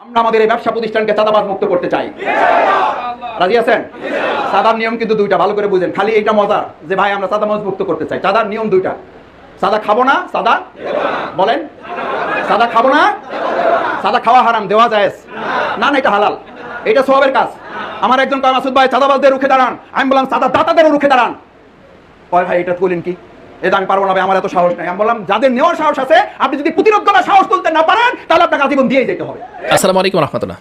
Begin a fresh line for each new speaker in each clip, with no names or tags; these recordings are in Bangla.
আমরা আমাদের এই ব্যবসা প্রতিষ্ঠানকে চাঁদাবাজ মুক্ত করতে চাই। রাজি আছেন? চাঁদার নিয়ম কিন্তু দুইটা, ভালো করে বুঝেন। খালি এইটা মজার যে ভাই, আমরা চাঁদাবাজ মুক্ত করতে চাই। চাঁদার নিয়ম দুইটা। চাঁদা খাব না, চাঁদা বলেন। চাঁদা খাব না, চাঁদা খাওয়া হারাম, দেওয়া যায় না না, এটা হালাল। এটা সবের কাজ। আমার একজন কয়, মাসুদ ভাই, চাঁদাবাজদের রুখে দাঁড়ান। আমি বললাম, চাঁদা দাতাদেরও রুখে দাঁড়ান। কয়, ভাই, এটা বলেন কি? এটা আমি পারব না আমার এত সাহস নাই। আমি বললাম, যাদের নেওয়ার সাহস আছে, আপনি যদি প্রতিরোধ করার সাহস তুলতে না পারেন, তাহলে আপনাকে আজীবন দিয়ে যেতে হবে।
আসসালামু আলাইকুম রহমতুল্লাহ।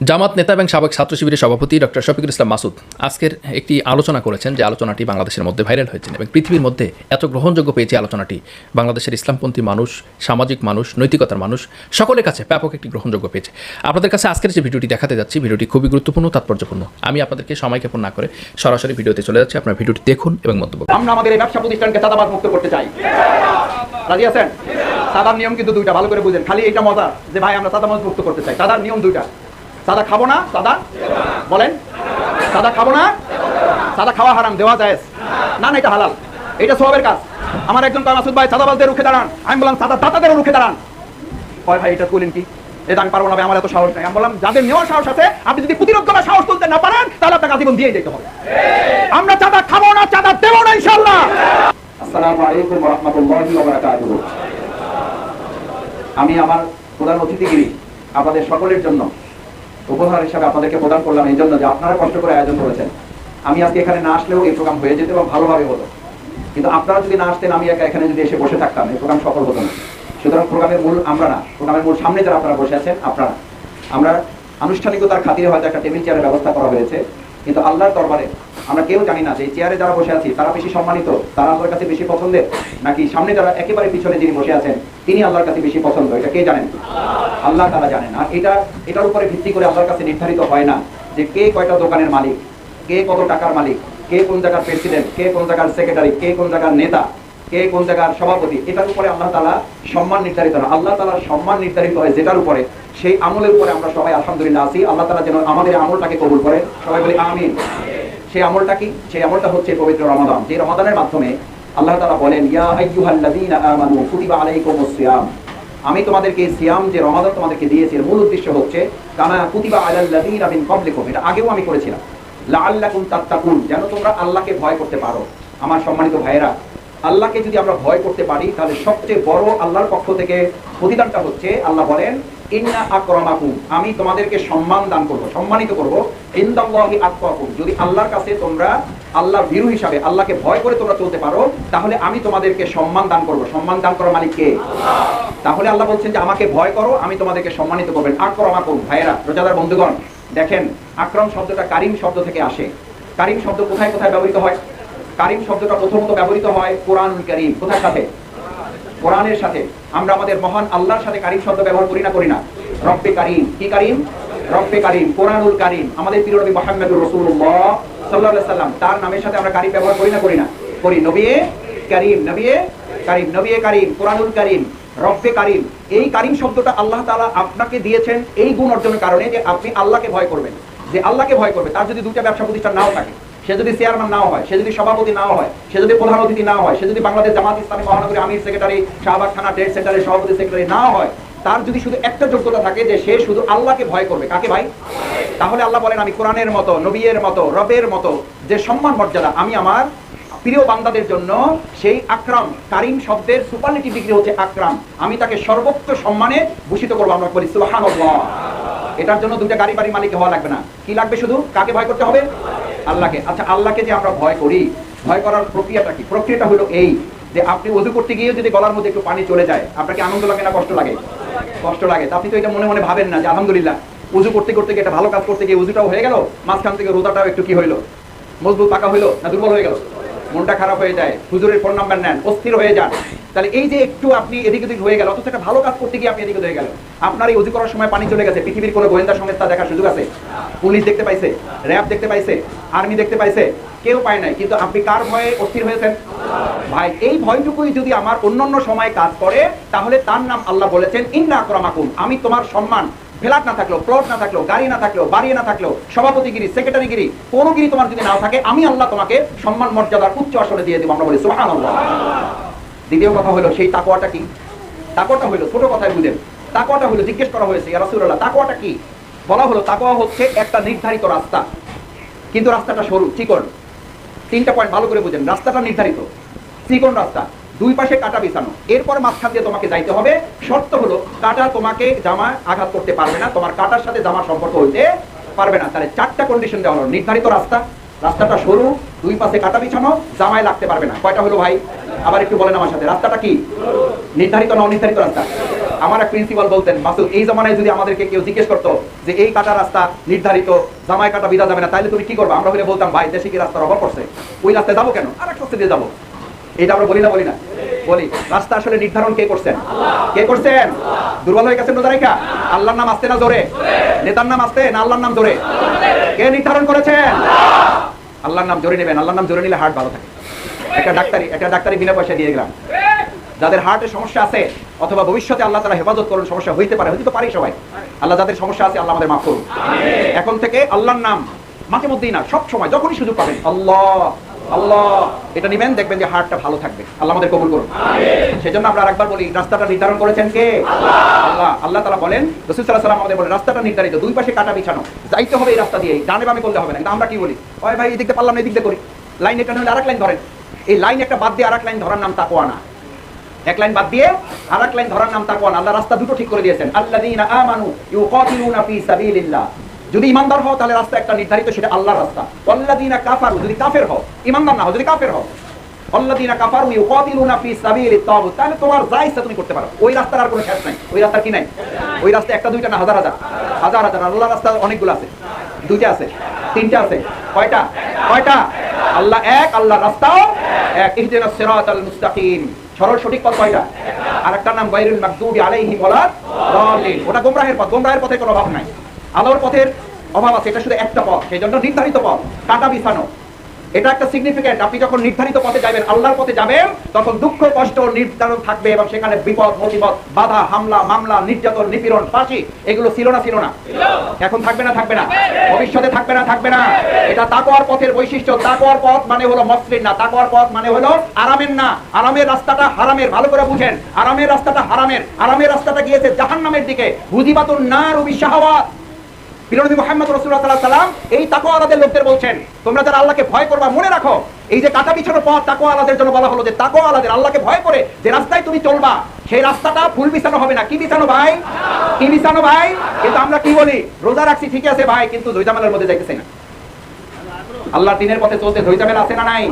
জামাত নেতা এবং সাবেক ছাত্র শিবিরের সভাপতি ডক্টর শফিকুল ইসলাম মাসুদ আজকের একটি আলোচনা করেছেন যে আলোচনাটি বাংলাদেশের মধ্যে ভাইরাল হয়েছে এবং পৃথিবীর মধ্যে এত গ্রহণযোগ্য পেয়েছে আলোচনাটি। বাংলাদেশের ইসলামপন্থী মানুষ, সামাজিক মানুষ, নৈতিকতার মানুষ, সকলের কাছে ব্যাপক একটি গ্রহণযোগ্য পেয়েছে। আপনাদের কাছে আজকের যে ভিডিওটি দেখাতে যাচ্ছি, ভিডিওটি খুবই গুরুত্বপূর্ণ, তাৎপর্যপূর্ণ। আমি আপনাদেরকে সময় সময়ক্ষেপণ না করে সরাসরি ভিডিওতে চলে যাচ্ছি। আপনার ভিডিওটি দেখুন এবং মন্তব্য
আমরা আমাদের এই ব্যবসা প্রতিষ্ঠানকে চাঁদাবাজ মুক্ত করতে চাই। রাজি আছেন? নিয়ম কিন্তু দুইটা, ভালো করে বুঝেন। খালি এইটা মজা যে ভাই, আমরা চাঁদাবাজ মুক্ত করতে চাই। চাঁদার নিয়ম দুইটা। চাঁদা খাব না? চাঁদা বলেন। চাঁদা খাব না? চাঁদা খাওয়া হারাম, দেওয়া যায় না না, এটা হালাল। এটা সবের কাজ। আমার একজন মাসুদ ভাই চাঁদাবাজদের রুখে দাঁড়ান। আমি বললাম চাঁদা দাতাদেরও রুখে দাঁড়ান। কয়, ভাই, এটা বলেন কি? এটা আমি পারব না আমার এত সাহস নেই। আমি বললাম, যাদের নেওয়ার সাহস আছে, আপনি যদি প্রতিরোধ করার সাহস তুলতে না পারেন, তাহলে আপনাকে আজীবন দিয়ে যেতে হবে। আমরা চাঁদা খাব না, চাঁদা দেবো না ইনশাল্লাহ আমি আমার প্রধান অতিথিগিরি আমাদের সকলের জন্য উপহার হিসাবে আপনাদেরকে প্রদান করলাম এই জন্য যে আপনারা কষ্ট করে আয়োজন করেছেন। আমি আজকে এখানে না আসলেও এই প্রোগ্রাম হয়ে যেত এবং ভালোভাবে হতো। কিন্তু আপনারা যদি না আসতেন, আমি একা এখানে যদি এসে বসে থাকতাম, এই প্রোগ্রাম সফল হতো না। সুতরাং প্রোগ্রামের মূল আমরা না, প্রোগ্রামের মূল সামনে যারা আপনারা বসে আছেন, আপনারা। আমরা আনুষ্ঠানিকতার খাতিরে হয়তো একটা টেবিল চেয়ারের ব্যবস্থা করা হয়েছে, কিন্তু আল্লাহর দরবারে আমরা কেউ জানি না যে চেয়ারে যারা বসে আছি, তারা বেশি সম্মানিত, তারা আল্লাহর কাছে বেশি পছন্দের, নাকি সামনে যারা একেবারে পিছনে যিনি বসে আছেন, তিনি আল্লাহর কাছে বেশি পছন্দ, এটা কে জানেন? আল্লাহ তারা জানেন। আর এটা, এটার উপরে ভিত্তি করে আল্লাহর কাছে নির্ধারিত হয় না যে কে কয়টা দোকানের মালিক, কে কত টাকার মালিক, কে কোন জায়গার প্রেসিডেন্ট কে কোন জায়গার সেক্রেটারি কে কোন জায়গার নেতা, কে কোন জায়গার সভাপতি, এটার উপরে আল্লাহ তালা সম্মান নির্ধারিত না। আল্লাহ তালার সম্মান নির্ধারিত হয় যেটার উপরে, সেই আমলের উপরে আমরা সবাই আলহামদুলিল্লাহ আছি। আল্লাহ তালা যেন আমাদের আমলটাকে কবুল করে সবাই বলি, আমিন। সেই আমলটা কি? সেই আমলটা হচ্ছে পবিত্র রমাদান। যে রমাদানের মাধ্যমে আল্লাহ তালা বলেন আমি তোমাদেরকে সিয়াম, যে রমাদান তোমাদেরকে দিয়েছি মূল উদ্দেশ্য হচ্ছে, কামা কুতিবা এটা আগেও আমি করেছিলাম। লাআল্লাকুম তাত্তাকুন, যেন তোমরা আল্লাহকে ভয় করতে পারো। আমার সম্মানিত ভাইয়েরা, আল্লাহকে যদি আমরা ভয় করতে পারি, তাহলে সবচেয়ে বড় আল্লাহর পক্ষ থেকে প্রতিদানটা হচ্ছে, আল্লাহ বলেন ইন্না আকরামাকুম, আমি তোমাদেরকে সম্মান দান করব, সম্মানিত করব। ইনদাল্লাহি যদি আল্লাহর কাছে তোমরা আল্লাহর ভীরু হিসাবে, আল্লাহকে ভয় করে তোমরা চলতে পারো, তাহলে আমি তোমাদেরকে সম্মান দান করব। সম্মান দান করার মালিক কে? তাহলে আল্লাহ বলছেন যে, আমাকে ভয় করো, আমি তোমাদেরকে সম্মানিত করবেন আকরামাকুম, ভাইয়েরা, রোজাদার বন্ধুগণ, দেখেন, আকরম শব্দটা কারিম শব্দ থেকে আসে। কারিম শব্দ কোথায় কোথায় ব্যবহৃত হয়? কারিম শব্দটা প্রথমত ব্যবহৃত হয় কোরআন কারিম কোথায় সাথে? কোরআনের সাথে, আমরা আমাদের মহান আল্লাহর সাথে কারিম শব্দ ব্যবহার করি না করি না। রব্বে কারিম। কি কারিম? রব্বে কারিম। কোরআনুল কারিম। আমাদের প্রিয় নবী মোহাম্মদুর রাসূলুল্লাহ সাল্লাল্লাহু আলাইহি সাল্লাম তার নামের সাথে আমরা কারিম ব্যবহার করি না করি না। করি নবিয়ে কারিম নবিয়ে কারিম নবিয়ে কারিম, কোরআনুল কারিম, রব্বে কারিম। এই কারিম শব্দটা আল্লাহ তাআলা আপনাকে দিয়েছেন এই গুণ অর্জনের কারণে যে আপনি আল্লাহকে ভয় করবেন। যে আল্লাহকে ভয় করবে, তার যদি দুটা ব্যবসা প্রতিষ্ঠান নাও থাকে সে যদি চেয়ারম্যান নাও হয়, সে যদি সভাপতি নাও হয়, সে যদি প্রধান অতিথি না হয়, সে যদি বাংলাদেশ জামাত ইসলামী মহানগরী আমির সেক্রেটারি, শাহবাগ থানা ট্রেড সেন্টারের সভাপতি সেক্রেটারি না হয়, তার যদি শুধু একটা যোগ্যতা থাকে যে সে শুধু আল্লাহকে ভয় করবে, কাকে ভাই? তাহলে আল্লাহ বলেন, আমি কোরআনের মতো নবীর মতো, রবের মতো, যে সম্মান মর্যাদা আমি আমার প্রিয় বান্দাদের জন্য সেই আকরাম, কারিম শব্দের সুপারলিটি ডিগ্রি হচ্ছে আক্রাম। আমি তাকে সর্বোচ্চ সম্মানে ভূষিত করব আমরা বলি, সুবহানাল্লাহ। এটার জন্য দুইটা গাড়ি বাড়ি মালিক হওয়া লাগবে না। কি লাগবে শুধু? কাকে ভয় করতে হবে? আল্লাহকে। আচ্ছা আল্লাহকে যে আমরা ভয় করি, ভয় করার প্রক্রিয়াটা কি? প্রক্রিয়াটা হলো এই যে আপনি অধু করতে গিয়েও যদি গলার মধ্যে একটু পানি চলে যায়, আপনাকে আনন্দ লাগে না, কষ্ট লাগে? কষ্ট লাগে। আপনি তো এটা মনে মনে ভাবেন না যে আলহামদুলিল্লাহ উজু করতে করতে গিয়ে একটা ভালো কাজ করতে গিয়ে উজুটাও হয়ে গেল, মাঝখান থেকে রোদাটাও একটু কি হইল? মজবুত পাকা হইল না দুর্বল হয়ে গেল? মনটা খারাপ হয়ে যায়, হুজুরের ফোন নাম্বার নেন, অস্থির হয়ে যান। তাহলে এই যে একটু আপনি এদিক ওদিক হয়ে গেল, অথচ একটা ভালো কাজ করতে গিয়ে আপনি এদিক হয়ে গেল আপনার এই অজু করার সময় পানি চলে গেছে, পৃথিবীর কোনো গোয়েন্দা সংস্থা দেখার সুযোগ আছে? পুলিশ দেখতে পাইছে, র্যাব দেখতে পাইছে, আর্মি দেখতে পাইছে, কেউ পায় নাই। কিন্তু আপনি কার ভয়ে অস্থির হয়েছেন? ভাই, এই ভয়টুকুই যদি আমার অন্যান্য সময় কাজ করে, তাহলে তার নাম আল্লাহ বলেছেন, ইন্না আকরামাকুম, আমি তোমার সম্মান ফ্ল্যাট না থাকলেও প্লট না থাকলেও, গাড়ি না থাকলেও, বাড়ি না থাকলেও, সভাপতিগিরি সেক্রেটারিগিরি কোনো গিরি তোমার যদি না থাকে, আমি আল্লাহ তোমাকে সম্মান, মর্যাদার উচ্চ আসনে দিয়ে দেবো, আমরা বলি, সুবহানাল্লাহ। দ্বিতীয় কথা হলো, সেই তাকওয়াটা কি? তাকওয়াটা হলো, ছোট কথায় বুঝেন, তাকওয়াটা হলো, জিজ্ঞেস করা হয়েছে, ইয়া রাসূলুল্লাহ, তাকওয়াটা কি? বলা হলো, তাকওয়া হচ্ছে একটা নির্ধারিত রাস্তা। কিন্তু রাস্তাটা সরু, চিকন। তিনটা পয়েন্ট ভালো করে বুঝেন, রাস্তাটা নির্ধারিত। চিকন রাস্তা। দুই পাশে কাটা বিছানো। এরপর মাঝখান দিয়ে তোমাকে যাইতে হবে। শর্ত হলো, কাটা তোমাকে জামা আঘাত করতে পারবে না। তোমার কাটার সাথে জামা সম্পর্ক হইতে পারবে না। তাহলে চারটা কন্ডিশন দেওয়া হলো। নির্ধারিত রাস্তা। রাস্তাটা সরু, দুই পাশে কাটা বিছানো, জামায় লাগতে পারবে না। কয়টা হলো ভাই? আবার একটু বলেন আমার সাথে। রাস্তাটা কি? নির্ধারিত না অনির্ধারিত রাস্তা? আমার এক প্রিন্সিপাল বলতেন, মাসুদ, এই জামানায় যদি আমাদেরকে কেউ জিজ্ঞেস করতো যে এই কাটা রাস্তা নির্ধারিত, জামায় কাটা বিধা যাবে না, তাহলে তুমি কি করবে? আমরা হলে বলতাম, ভাই, দেশে কি রাস্তার অভাব করছে ওই রাস্তায় যাব কেন? আর এক রাস্তা দিয়ে যাব। এটা আমরা বলি না বলি না। বলি, রাস্তা আসলে নির্ধারণ কে করছেন? কে করছেন? দুর্বল হয়ে গেছেন রোজারিকা আল্লাহর নাম আসতে না জোরে? নেতার নাম আসতে না আল্লাহর নাম জোরে? কে নির্ধারণ করেছেন? আল্লাহর নাম জোরে নেবেন, আল্লাহর নাম জোরে নিলে হার্ট ভালো থাকে। একটা ডাক্তারি একটা ডাক্তারি বিনা পয়সা দিয়ে গেলাম। যাদের হার্টের সমস্যা আছে, অথবা ভবিষ্যতে আল্লাহ তারা হেফাজত করুন, সমস্যা হইতে পারে, হইতে তো পারি সবাই। আল্লাহ যাদের সমস্যা আছে, আল্লাহ আমাদের মাফ করুন। এখন থেকে আল্লাহর নাম মাঝে মধ্যেই না, সব সময়, যখনই সুযোগ পাবেন, আল্লাহ আল্লাহ এটা নিবেন দেখবেন যে হার্টটা ভালো থাকবে। আল্লাহ আমাদের কবুল করুন। সেজন্য আমরা আরেকবার বলি রাস্তাটা নির্ধারণ করেছেন কে? আল্লাহ। আল্লাহ। তারা বলেন রসুল সাল্লাহ সাল্লাম আমাদের বলেন রাস্তাটা নির্ধারিত দুই পাশে কাটা বিছানো। যাইতে হবে এই রাস্তা দিয়ে ডানে বামে করলে হবে না। কিন্তু আমরা কি বলি? ওই ভাই এদিক দিয়ে পারলাম না এদিক দিয়ে করি। লাইন এটা হলে আরেক লাইন ধরেন। এই লাইন একটা বাদ দিয়ে আরেক লাইন ধরার নাম তাকোয়া না। এক লাইন বাদ দিয়ে আর এক লাইন ধরার নাম তাকওয়া না। আল্লাহ রাস্তা দুটো ঠিক করে দিয়েছেন। আল্লাহ আল্লাযীনা আমানু ইউকাতিলুনা ফি সাবিলিল্লাহ। যদি ইমানদার হও, তাহলে রাস্তা একটা নির্ধারিত, সেটা আল্লাহর রাস্তা। আল্লাযীনা কাফারু, যদি কাফের হও, ইমানদার না হও, যদি কাফের হও। তাগুত, তাহলে তোমার তুমি করতে পারো। ওই রাস্তার আর কোনো শেষ নাই। ওই রাস্তার কি নাই? ওই রাস্তা একটা, দুইটা না, হাজার হাজার। হাজার হাজার রাস্তা অনেকগুলো আছে। দুইটা আছে, তিনটা আছে। কয়টা? কয়টা? আল্লাহ এক আল্লাহ রাস্তাও এক। ইহদিনাস সিরাতাল মুস্তাকিম। সরল, সঠিক পথ কয়টা? আর একটা নাম বাইরুল মাগদুবি আলাইহিম ওয়ালা দাল্লিন। ওটা গোমরাহের পথ। গোমরাহের পথে কোনো অভাব নাই। আলোর পথের অভাব আছে, এটা শুধু একটা পথ, সেই জন্য নির্ধারিত পথ, কাটা বিছানো। এটা একটা সিগনিফিকেন্ট আপনি যখন নির্ধারিত পথে যাবেন, আল্লাহর পথে যাবেন, তখন দুঃখ, কষ্ট, নির্ধারণ থাকবে এবং সেখানে বিপদ, মুসিবত, বাধা, হামলা, মামলা, নির্যাতন, নিপীড়ন, ফাঁসি, এগুলো ছিল না ছিল না। এখন থাকবে না থাকবে না। ভবিষ্যতে থাকবে না থাকবে না। এটা তাকওয়ার পথের বৈশিষ্ট্য। তাকওয়ার পথ মানে হলো মসলিন না তাকোয়ার পথ মানে হলো আরামের না। আরামের রাস্তাটা হারামের, ভালো করে বুঝেন। আরামের রাস্তাটা হারামের। আরামের রাস্তাটা গিয়েছে জাহান্নামের দিকে। হুদিবাতুন নার ও বিশাহাওয়াত বিরোধী মোহাম্মদ রসুল্লাহ সাল্লাহ সাল্লাম এই তাকোয়ালাদের লোকদের বলছেন, তোমরা যারা আল্লাহকে ভয় করবা, মনে রাখো, এই যে কাটা পিছানো পথ তাকোয়ালাদের জন্য বলা হলো যে তাকোয়ালাদের আল্লাহকে ভয় করে যে রাস্তায় তুমি চলবা, সেই রাস্তাটা ফুল বিছানো হবে না। কি বিছানো ভাই? কি বিছানো ভাই? কিন্তু আমরা কি বলি? রোজা রাখছি ঠিক আছে ভাই, কিন্তু জৈজামালের মধ্যে যাইতেছে না। আল্লাহর দিনের পথে চলতে ধৈর্যমেলা আছে না নাই?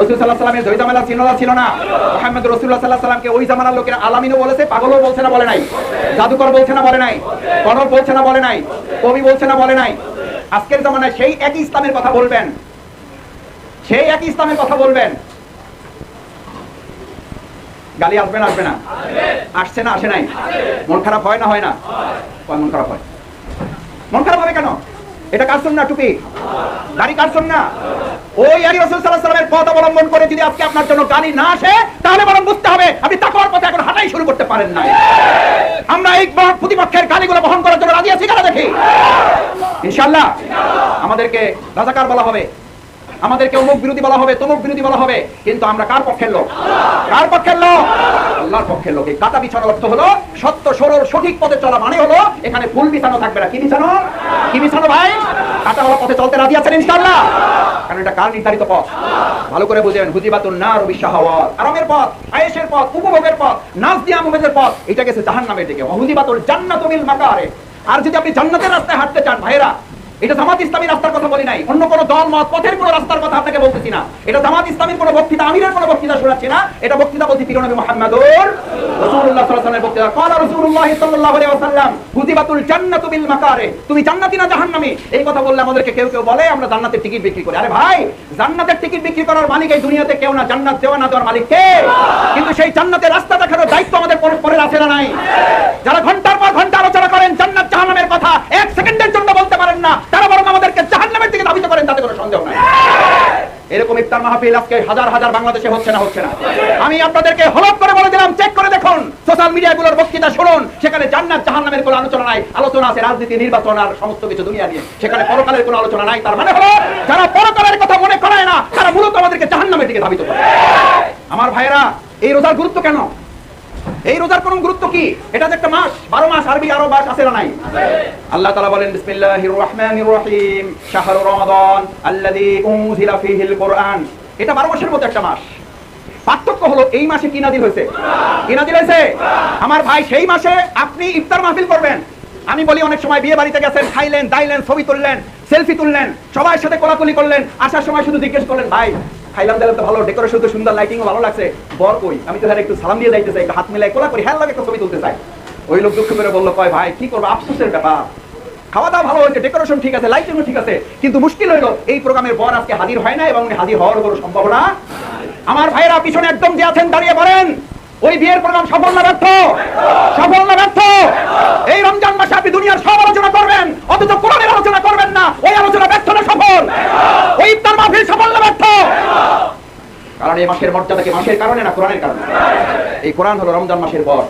রসুল সাল্লাহ সাল্লামের ধৈর্যমেলা ছিল না ছিল না। মোহাম্মদ রসুল্লাহ সাল্লাহ সাল্লামকে ওই জামানার লোকেরা আলামিনও বলেছে, পাগলও বলছে না, বলে নাই। জাদুকর বলছে না, বলে নাই। গণক বলছে না, বলে নাই। কবি বলছে না, বলে নাই। আজকের জামানায় সেই একই ইসলামের কথা বলবেন। সেই একই ইসলামের কথা বলবেন। গালি আসবে না আসবে না। আসছে না, আসে নাই। মন খারাপ হয় না হয় না? মন খারাপ হয়? মন খারাপ হবে কেন? এটা না টুপি? না ওই রসুল সাল্লাহ পথ অবলম্বন করে যদি আজকে আপনার জন্য গাড়ি না আসে, তাহলে বরং বুঝতে হবে আপনি তাকওয়ার পথে এখন হাঁটাই শুরু করতে পারেন না আমরা এই প্রতিপক্ষের গালিগুলো বহন করার জন্য রাজি আছি কেন দেখি? ইনশাআল্লাহ। আমাদেরকে রাজাকার বলা হবে। আমাদেরকে অমুক বিরোধী বলা হবে, তমুক বিরোধী বলা হবে, কিন্তু আমরা কার পক্ষের লোক? কার পক্ষের লোক? আল্লাহর পক্ষের লোক। এই কাটা বিছানোর অর্থ হলো, সত্য, সরল, সঠিক পথে চলা মানে হলো, এখানে ফুল বিছানো থাকবে না। কি বিছানো? কি বিছানো ভাই? কাটা হলো পথে চলতে রাজি আছেন ইনশাআল্লাহ? কারণ এটা কার নির্ধারিত পথ? ভালো করে বুঝেন, হুজিবাতুন নার বিশাহাওয়াত। আরামের পথ, আয়েশের পথ, উপভোগের পথ নাচ দিয়া মুভেদের পথ, এটা গেছে জাহান্নামের দিকে। হুজিবাতুল জান্নাতু মিল মাকারে আর যদি আপনি জান্নাতের রাস্তায় হাঁটতে চান ভাইরা এটা জামাত ইসলামী রাস্তার কথা বলি নাই। অন্য কোনো দল, মত, পথের কোনো রাস্তার কথা আপনাকে বলতেছি না। এটা জামাত ইসলামীর কোনো বক্তৃতা, আমিরের কোনো বক্তৃতা শোনাচ্ছি না। এটা বক্তৃতা বলছি প্রিয় নবী মুহাম্মদুর রাসূলুল্লাহ সাল্লাল্লাহু আলাইহি রাসূলুল্লাহ সাল্লাল্লাহু আলাইহি ওয়াসাল্লাম জান্নাতু বিল মাকারে তুমি জান্নাতি না এই কথা বললে আমাদেরকে কেউ কেউ বলে, আমরা জান্নাতের টিকিট বিক্রি করি। আরে ভাই, জান্নাতের টিকিট বিক্রি করার মালিক এই দুনিয়াতে কেউ না। জান্নাত দেওয়া না দেওয়ার মালিক কে? কিন্তু সেই জান্নাতের রাস্তা দেখানোর দায়িত্ব আমাদের পরে আছে না নাই? যারা ঘণ্টার পর ঘণ্টা আলোচনা করেন, জান্নাত জাহান্নামের কথা এক সেকেন্ডের জন্য না, তারা বরং আমাদেরকে জাহান্নামের দিকে ধাবিত করেন, তাতে কোনো সন্দেহ নাই। এরকম ইফতার মাহফিল আজকে হাজার হাজার বাংলাদেশে হচ্ছে না হচ্ছে না। আমি আপনাদেরকে হলফ করে বলে দিলাম চেক করে দেখুন। সোশ্যাল মিডিয়াগুলোর বক্তৃতা শুনুন। সেখানে জান্নাত, জাহান্নামের কোনো আলোচনা নাই, আলোচনা আছে রাজনীতি, নির্বাচন আর সমস্ত কিছু দুনিয়া নিয়ে। সেখানে পরকালের কোনো আলোচনা নাই, তার মানে হলো যারা পরকালের কথা মনে করায় না, তারা মূলত আমাদেরকে জাহান্নামের দিকে ধাবিত করে। আমার ভাইয়েরা, এই রোজার গুরুত্ব কেন? এই রোজার কোন গুরুত্ব কি? এটা একটা মাস, বারো মাস আরবি, আরও মাস আছে না নাই? আল্লাহ তাআলা বলেন, বিসমিল্লাহির রহমানির রহিম, শাহরু রমাদান আল্লাযী কোরআন। এটা বারো মাসের মধ্যে একটা মাস। পার্থক্য হলো, এই মাসে কি নাজিল হয়েছে? কি নাজিল হয়েছে? আমার ভাই সেই মাসে আপনি ইফতার মাহফিল করবেন। আমি বলি, অনেক সময় বিয়ে বাড়িতে গেছেন, খাইলেন, দাইলেন, ছবি তুললেন, সেলফি তুললেন সবার সাথে কোলাকুলি করলেন, আসার সময় শুধু জিজ্ঞেস করলেন, ভাই খাইলাম, দিলাম তো ভালো ডেকোরেশন তো সুন্দর লাইটিংও ভালো লাগছে। বর কই? আমি তো একটু সালাম দিয়ে যাইতে চাই, একটু হাত মিলাই কোলা করি হ্যাঁ লাগে একটা ছবি তুলতে চাই। ওই লোক দুঃখ করে বলল, কয়, ভাই, কি করব? আফসোসের ব্যাপার। খাওয়া দাওয়া ভালো হয়েছে ডেকোরেশন ঠিক আছে লাইটিংও ঠিক আছে, কিন্তু মুশকিল হইল এই প্রোগ্রামের বর আজকে হাজির হয় না এবং হাজির হওয়ার কোনো সম্ভাবনা আমার ভাইয়েরা পিছনে একদম যে আছেন, দাঁড়িয়ে বলেন ওই বিয়ের প্রোগ্রাম সফল না ব্যর্থ সফল না ব্যর্থ এই রমজান মাসে আপনি দুনিয়ার সব আলোচনা করবেন, অথচ কোরআনের আলোচনা করবেন না, ওই আলোচনা ব্যর্থ না সফল? ওই ইফতার মাহফিল সফল না ব্যর্থ? কারণ এই মাসের মর্যাদা কি মাসের কারণে না কোরআনের কারণে? এই কোরআন হলো রমজান মাসের পর।